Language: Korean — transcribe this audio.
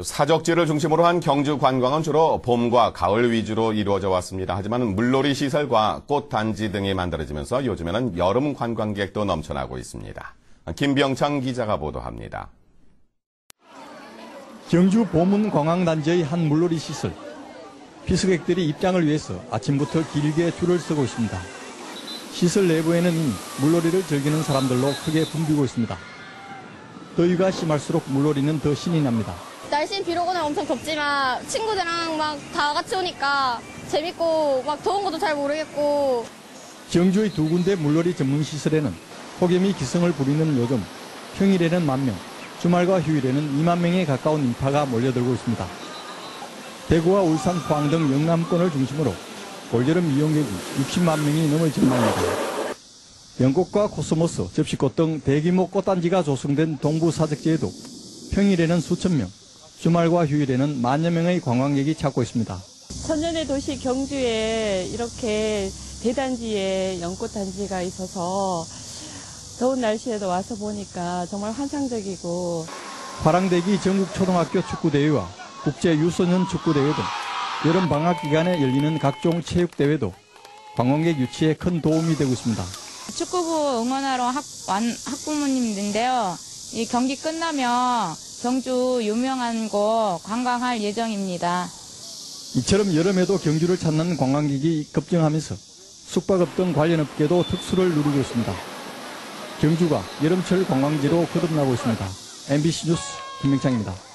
사적지를 중심으로 한 경주 관광은 주로 봄과 가을 위주로 이루어져 왔습니다. 하지만 물놀이 시설과 꽃 단지 등이 만들어지면서 요즘에는 여름 관광객도 넘쳐나고 있습니다. 김병창 기자가 보도합니다. 경주 보문 관광단지의 한 물놀이 시설. 피서객들이 입장을 위해서 아침부터 길게 줄을 서고 있습니다. 시설 내부에는 물놀이를 즐기는 사람들로 크게 붐비고 있습니다. 더위가 심할수록 물놀이는 더 신이 납니다. 날씨는 비록 오늘 엄청 덥지만 친구들이랑 막 다 같이 오니까 재밌고 막 더운 것도 잘 모르겠고 경주의 두 군데 물놀이 전문 시설에는 폭염이 기승을 부리는 요즘 평일에는 만 명, 주말과 휴일에는 2만 명에 가까운 인파가 몰려들고 있습니다. 대구와 울산, 포항 등 영남권을 중심으로 올여름 이용객이 60만 명이 넘을 전망입니다. 연꽃과 코스모스, 접시꽃 등 대규모 꽃단지가 조성된 동부 사적지에도 평일에는 수천 명, 주말과 휴일에는 만여 명의 관광객이 찾고 있습니다. 천년의 도시 경주에 이렇게 대단지에 연꽃 단지가 있어서 더운 날씨에도 와서 보니까 정말 환상적이고 화랑대기 전국 초등학교 축구대회와 국제 유소년 축구대회 등 여름 방학 기간에 열리는 각종 체육대회도 관광객 유치에 큰 도움이 되고 있습니다. 축구부 응원하러 학, 완, 학부모님인데요. 이 경기 끝나면 경주 유명한 곳 관광할 예정입니다. 이처럼 여름에도 경주를 찾는 관광객이 급증하면서 숙박업 등 관련 업계도 특수를 누리고 있습니다. 경주가 여름철 관광지로 거듭나고 있습니다. MBC 뉴스 김명창입니다.